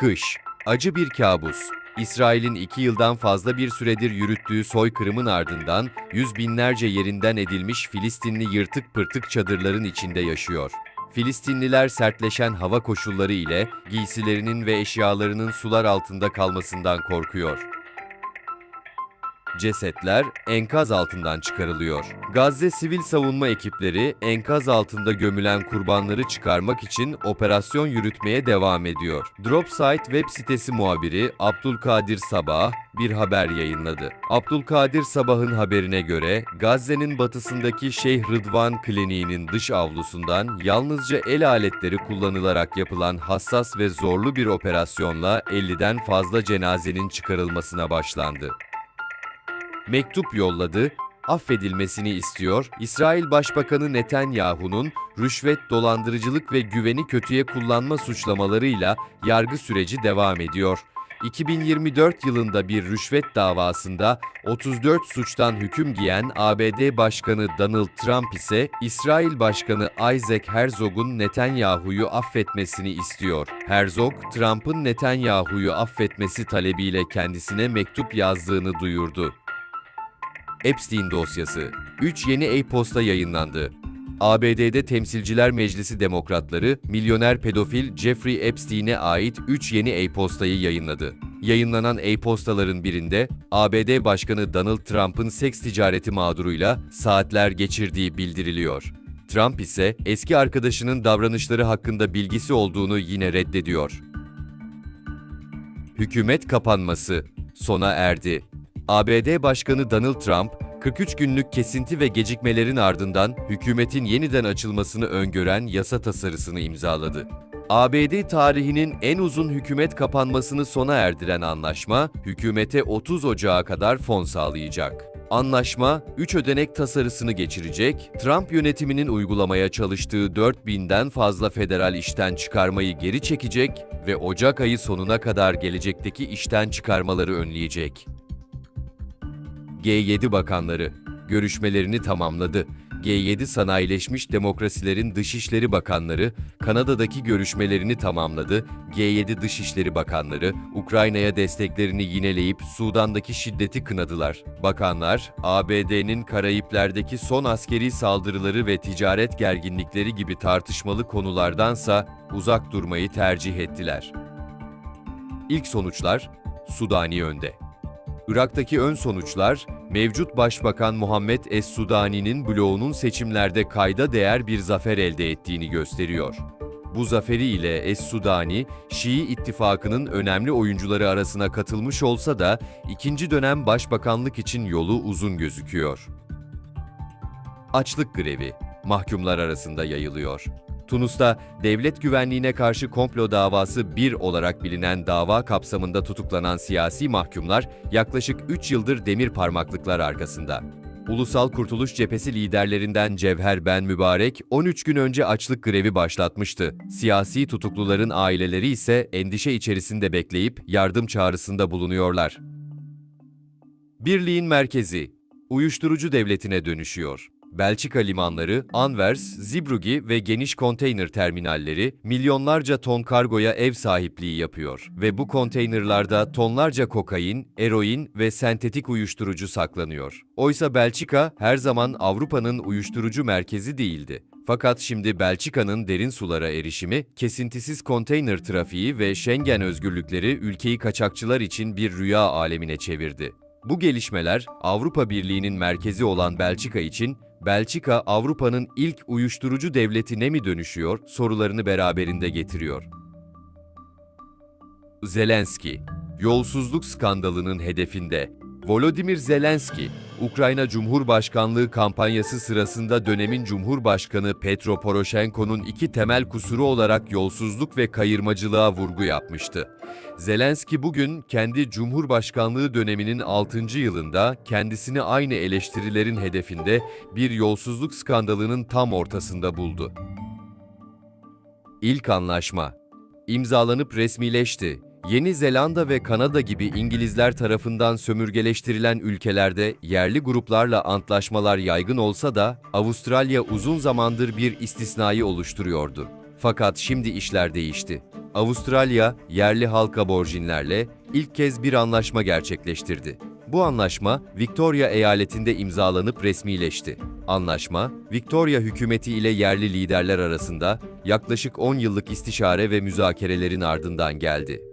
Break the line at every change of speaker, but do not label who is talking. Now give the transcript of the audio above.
Kış, acı bir kabus. İsrail'in iki yıldan fazla bir süredir yürüttüğü soykırımın ardından yüz binlerce yerinden edilmiş Filistinli yırtık pırtık çadırların içinde yaşıyor. Filistinliler sertleşen hava koşulları ile giysilerinin ve eşyalarının sular altında kalmasından korkuyor. Cesetler enkaz altından çıkarılıyor. Gazze sivil savunma ekipleri enkaz altında gömülen kurbanları çıkarmak için operasyon yürütmeye devam ediyor. Dropsite web sitesi muhabiri Abdülkadir Sabah bir haber yayınladı. Abdülkadir Sabah'ın haberine göre Gazze'nin batısındaki Şeyh Rıdvan Kliniği'nin dış avlusundan yalnızca el aletleri kullanılarak yapılan hassas ve zorlu bir operasyonla 50'den fazla cenazenin çıkarılmasına başlandı mektup yolladı, affedilmesini istiyor, İsrail Başbakanı Netanyahu'nun rüşvet, dolandırıcılık ve güveni kötüye kullanma suçlamalarıyla yargı süreci devam ediyor. 2024 yılında bir rüşvet davasında 34 suçtan hüküm giyen ABD Başkanı Donald Trump ise İsrail Başkanı Isaac Herzog'un Netanyahu'yu affetmesini istiyor. Herzog, Trump'ın Netanyahu'yu affetmesi talebiyle kendisine mektup yazdığını duyurdu. Epstein dosyası. 3 yeni e-posta yayınlandı. ABD'de Temsilciler Meclisi Demokratları, milyoner pedofil Jeffrey Epstein'e ait 3 yeni e-postayı yayınladı. Yayınlanan e-postaların birinde ABD Başkanı Donald Trump'ın seks ticareti mağduruyla saatler geçirdiği bildiriliyor. Trump ise eski arkadaşının davranışları hakkında bilgisi olduğunu yine reddediyor. Hükümet kapanması sona erdi. ABD Başkanı Donald Trump, 43 günlük kesinti ve gecikmelerin ardından hükümetin yeniden açılmasını öngören yasa tasarısını imzaladı. ABD tarihinin en uzun hükümet kapanmasını sona erdiren anlaşma, hükümete 30 Ocağı kadar fon sağlayacak. Anlaşma, 3 ödenek tasarısını geçirecek, Trump yönetiminin uygulamaya çalıştığı 4000'den fazla federal işten çıkarmayı geri çekecek ve Ocak ayı sonuna kadar gelecekteki işten çıkarmaları önleyecek. G7 bakanları görüşmelerini tamamladı. G7 sanayileşmiş demokrasilerin dışişleri bakanları Kanada'daki görüşmelerini tamamladı. G7 dışişleri bakanları Ukrayna'ya desteklerini yineleyip Sudan'daki şiddeti kınadılar. Bakanlar ABD'nin Karayipler'deki son askeri saldırıları ve ticaret gerginlikleri gibi tartışmalı konulardansa uzak durmayı tercih ettiler. İlk sonuçlar Sudani önde. Irak'taki ön sonuçlar, mevcut Başbakan Muhammed Es-Sudani'nin bloğunun seçimlerde kayda değer bir zafer elde ettiğini gösteriyor. Bu zaferi ile Es-Sudani, Şii ittifakının önemli oyuncuları arasına katılmış olsa da ikinci dönem başbakanlık için yolu uzun gözüküyor. Açlık grevi mahkumlar arasında yayılıyor. Tunus'ta devlet güvenliğine karşı komplo davası 1 olarak bilinen dava kapsamında tutuklanan siyasi mahkumlar yaklaşık 3 yıldır demir parmaklıklar arkasında. Ulusal Kurtuluş Cephesi liderlerinden Cevher Ben Mübarek 13 gün önce açlık grevi başlatmıştı. Siyasi tutukluların aileleri ise endişe içerisinde bekleyip yardım çağrısında bulunuyorlar. Birliğin merkezi uyuşturucu devletine dönüşüyor. Belçika limanları, Anvers, Zeebrugge ve geniş konteyner terminalleri milyonlarca ton kargoya ev sahipliği yapıyor ve bu konteynerlarda tonlarca kokain, eroin ve sentetik uyuşturucu saklanıyor. Oysa Belçika her zaman Avrupa'nın uyuşturucu merkezi değildi. Fakat şimdi Belçika'nın derin sulara erişimi, kesintisiz konteyner trafiği ve Schengen özgürlükleri ülkeyi kaçakçılar için bir rüya alemine çevirdi. Bu gelişmeler Avrupa Birliği'nin merkezi olan Belçika için Belçika Avrupa'nın ilk uyuşturucu devletine mi dönüşüyor sorularını beraberinde getiriyor. Zelenski, yolsuzluk skandalının hedefinde. Volodymyr Zelenski, Ukrayna Cumhurbaşkanlığı kampanyası sırasında dönemin Cumhurbaşkanı Petro Poroshenko'nun iki temel kusuru olarak yolsuzluk ve kayırmacılığa vurgu yapmıştı. Zelenski bugün kendi Cumhurbaşkanlığı döneminin 6. yılında kendisini aynı eleştirilerin hedefinde bir yolsuzluk skandalının tam ortasında buldu. İlk anlaşma imzalanıp resmileşti. Yeni Zelanda ve Kanada gibi İngilizler tarafından sömürgeleştirilen ülkelerde yerli gruplarla antlaşmalar yaygın olsa da Avustralya uzun zamandır bir istisnayı oluşturuyordu. Fakat şimdi işler değişti. Avustralya, yerli halk aborjinlerle ilk kez bir anlaşma gerçekleştirdi. Bu anlaşma Victoria eyaletinde imzalanıp resmileşti. Anlaşma, Victoria hükümeti ile yerli liderler arasında yaklaşık 10 yıllık istişare ve müzakerelerin ardından geldi.